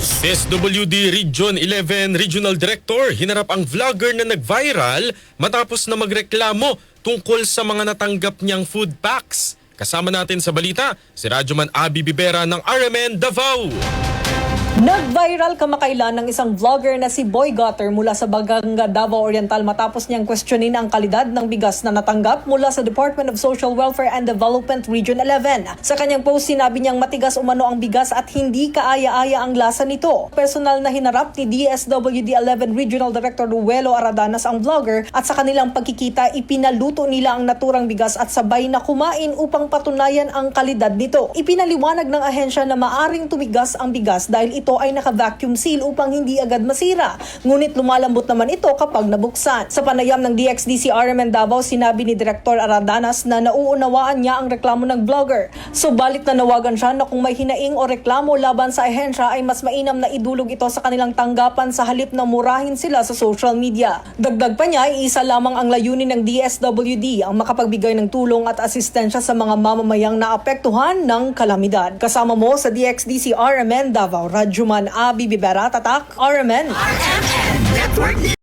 News. SWD Region 11 Regional Director hinarap ang vlogger na nag-viral matapos na magreklamo tungkol sa mga natanggap niyang food packs. Kasama natin sa balita si Radyoman Abi Bibera ng RMN Davao. Nag-viral kamakailan ng isang vlogger na si Boy Gutter mula sa Baganga, Davao Oriental matapos niyang questionin ang kalidad ng bigas na natanggap mula sa Department of Social Welfare and Development Region 11. Sa kanyang post, sinabi niyang matigas umano ang bigas at hindi kaaya-aya ang lasa nito. Personal na hinarap ni DSWD 11 Regional Director Ruelo Aradanas ang vlogger at sa kanilang pagkikita ipinaluto nila ang naturang bigas at sabay na kumain upang patunayan ang kalidad nito. Ipinaliwanag ng ahensya na maaring tumigas ang bigas dahil ito ay naka-vacuum seal upang hindi agad masira. Ngunit lumalambot naman ito kapag nabuksan. Sa panayam ng DXDC RMN Davao, sinabi ni Director Aradanas na nauunawaan niya ang reklamo ng vlogger. Subalit nanawagan siya na kung may hinaing o reklamo laban sa ahensya ay mas mainam na idulog ito sa kanilang tanggapan sa halip na murahin sila sa social media. Dagdag pa niya, isa lamang ang layunin ng DSWD ang makapagbigay ng tulong at asistensya sa mga mamamayang naapektuhan ng kalamidad. Kasama mo sa DXDC RMN Davao, Radjuman Abi Bibera, Tatak, RMN. RMN Network.